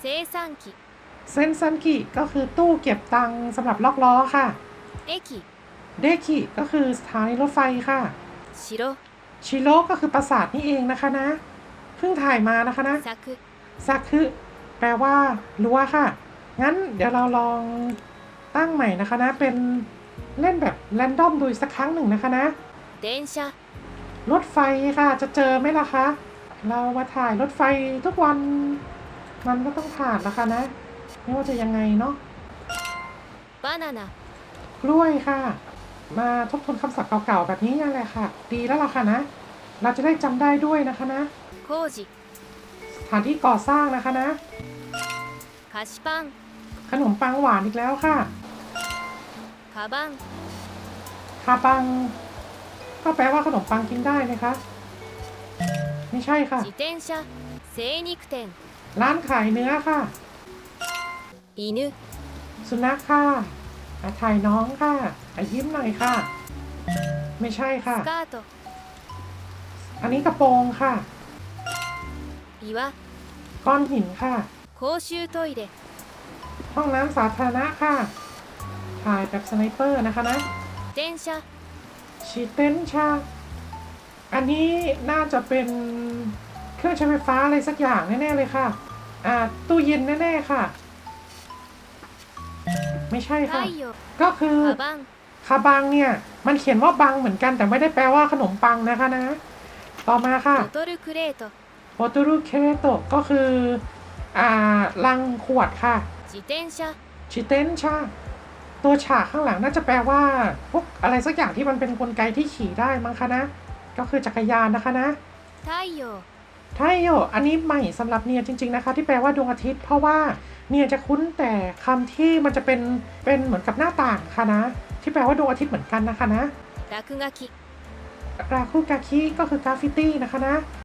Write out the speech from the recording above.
เซซันกิเซนซันกิก็คือตู้เก็บตังค์สำหรับล็อกล้อค่ะเดคิเดคิก็คือสถานีรถไฟค่ะ ชิโรชิโร่ก็คือปราสาทนี่เองนะคะนะ เพิ่งถ่ายมานะคะนะซักุซักคือแปลว่ารั้วค่ะ งั้นเดี๋ยวเราลองตั้งใหม่นะคะนะ เป็นเล่นแบบแรนดอมดูสักครั้งหนึ่งนะคะนะ เดนชารถไฟค่ะจะเจอไหมล่ะคะ เรามาถ่ายรถไฟทุกวัน มันก็ต้องผ่านนะคะนะ ไม่ว่าจะยังไงเนาะ バナナ กล้วยค่ะ มาทบทวนคำศัพท์เก่าๆแบบนี้นั่นแหละค่ะ ดีแล้วล่ะค่ะนะ เราจะได้จำได้ด้วยนะคะนะ 工事 สถานที่ก่อสร้างนะคะนะ 菓子パン ขนมปังหวานอีกแล้วค่ะ カバン คาปัง ก็แปลว่าขนมปังกินได้ไหมคะ ไม่ใช่ค่ะ 自転車精肉店 ร้านขายเนื้อค่ะ 犬 สุนัขค่ะอ่ะถ่ายน้องค่ะอ่ะยิ้มหน่อยค่ะ ไม่ใช่ค่ะ スカート อันนี้กระโปรงค่ะ 岩 ก้อนหินค่ะ 公衆トイレ ห้องน้ำสาธารณะค่ะ ถ่ายแบบสไนเปอร์นะคะนะ 電車 ชีเตนชา อันนี้น่าจะเป็น เครื่องใช้ไฟฟ้าอะไรสักอย่างแน่ๆเลยค่ะ อ่า ตู้เย็นแน่ๆค่ะ ไม่ใช่ค่ะ ก็คือคาบังเนี่ย มันเขียนว่าบังเหมือนกันแต่ไม่ได้แปลว่าขนมปังนะคะนะ ต่อมาค่ะโอตูรุเคเโตครโตก็คือ อ่า ลังขวดค่ะ จิเตนชาจิเตนชาตัวฉากข้างหลังน่าจะแปลว่าพวกอะไรสักอย่างที่มันเป็นนกลไกที่ขี่ได้มั้งคะนะ ก็คือจักรยานนะคะนะ ไทโย ใช่โยอันนี้ใหม่สำหรับเนียจริง ๆนะคะ ที่แปลว่าดวงอาทิตย์ เพราะว่าเนียจะคุ้นแต่คำที่มันจะเป็นเป็นเหมือนกับหน้าต่างค่ะนะ ที่แปลว่าดวงอาทิตย์เหมือนกันนะคะนะราคุกาคิราคุกาคิก็คือกราฟิตี้นะคะนะ